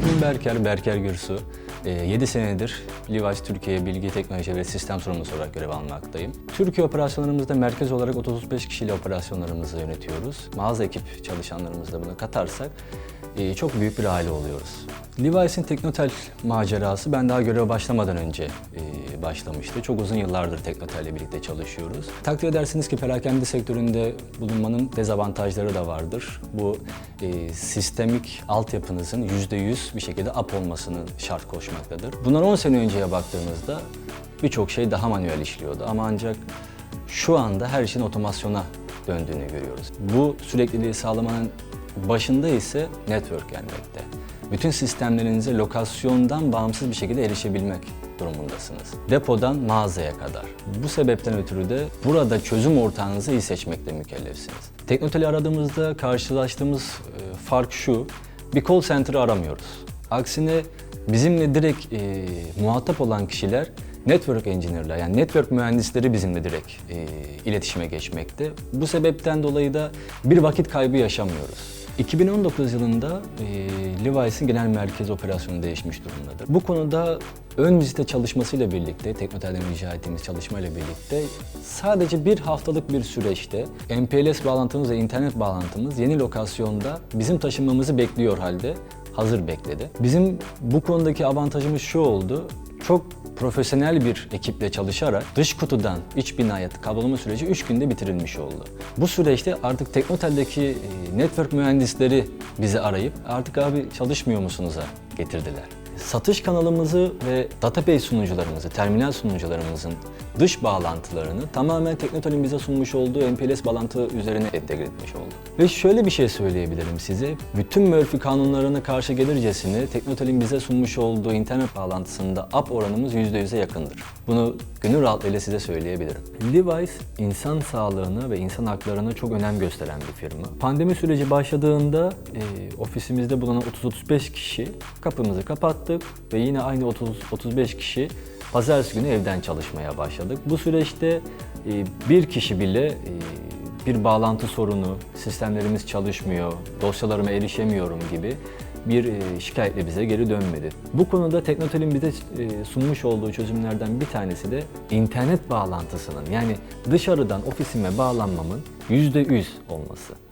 İsmim Berker, Berker Gürsu. 7 senedir Levi's Türkiye Bilgi Teknoloji ve Sistem Sorumlusu olarak görev almaktayım. Türkiye operasyonlarımızda merkez olarak 30-35 kişiyle operasyonlarımızı yönetiyoruz. Mağaza ekip çalışanlarımızı da buna katarsak e, çok büyük bir aile oluyoruz. Levi's'in Teknotel macerası ben daha göreve başlamadan önce e, başlamıştı. Çok uzun yıllardır Teknotel ile birlikte çalışıyoruz. Takdir edersiniz ki perakende sektöründe bulunmanın dezavantajları da vardır. Bu e, sistemik altyapınızın %100 bir şekilde up olmasını şart koşmaktadır. Bundan 10 sene önceye baktığımızda birçok şey daha manuel işliyordu ama ancak şu anda her şeyin otomasyona döndüğünü görüyoruz. Bu sürekliliği sağlamanın başında ise network gelmekte. Bütün sistemlerinize lokasyondan bağımsız bir şekilde erişebilmek durumundasınız. Depodan mağazaya kadar. Bu sebepten ötürü de burada çözüm ortağınızı iyi seçmekle mükellefsiniz. Teknotel'i aradığımızda karşılaştığımız e, fark şu, bir call center'ı aramıyoruz. Aksine bizimle direkt e, muhatap olan kişiler network engineer'lar yani network mühendisleri bizimle direkt e, iletişime geçmekte. Bu sebepten dolayı da bir vakit kaybı yaşamıyoruz. 2019 yılında e, Levi's'in genel merkez operasyonu değişmiş durumdadır. Bu konuda ön vizite çalışmasıyla birlikte, Teknotel'den rica ettiğimiz çalışmayla birlikte sadece bir haftalık bir süreçte MPLS bağlantımız ve internet bağlantımız yeni lokasyonda bizim taşınmamızı bekliyor halde hazır bekledi. Bizim bu konudaki avantajımız şu oldu. Çok profesyonel bir ekiple çalışarak dış kutudan iç binaya kablolama süreci 3 günde bitirilmiş oldu. Bu süreçte artık Teknotel'deki e, network mühendisleri bizi arayıp artık abi çalışmıyor musunuz'a getirdiler. Satış kanalımızı ve database sunucularımızı, terminal sunucularımızın dış bağlantılarını tamamen Teknotel'in bize sunmuş olduğu MPLS bağlantı üzerine entegre etmiş olduk. Ve şöyle bir şey söyleyebilirim size. Bütün Murphy kanunlarına karşı gelircesine Teknotel'in bize sunmuş olduğu internet bağlantısında up oranımız %100'e yakındır. Bunu gönül rahatlığıyla size söyleyebilirim. Levi's insan sağlığına ve insan haklarına çok önem gösteren bir firma. Pandemi süreci başladığında e, ofisimizde bulunan 30-35 kişi kapımızı kapattık ve yine aynı 30-35 kişi pazartesi günü evden çalışmaya başladık. Bu süreçte e, bir kişi bile e, bir bağlantı sorunu, sistemlerimiz çalışmıyor, dosyalarıma erişemiyorum gibi bir e, şikayetle bize geri dönmedi. Bu konuda Teknotel'in bize sunmuş olduğu çözümlerden bir tanesi de internet bağlantısının yani dışarıdan ofisime bağlanmamın %100 olması.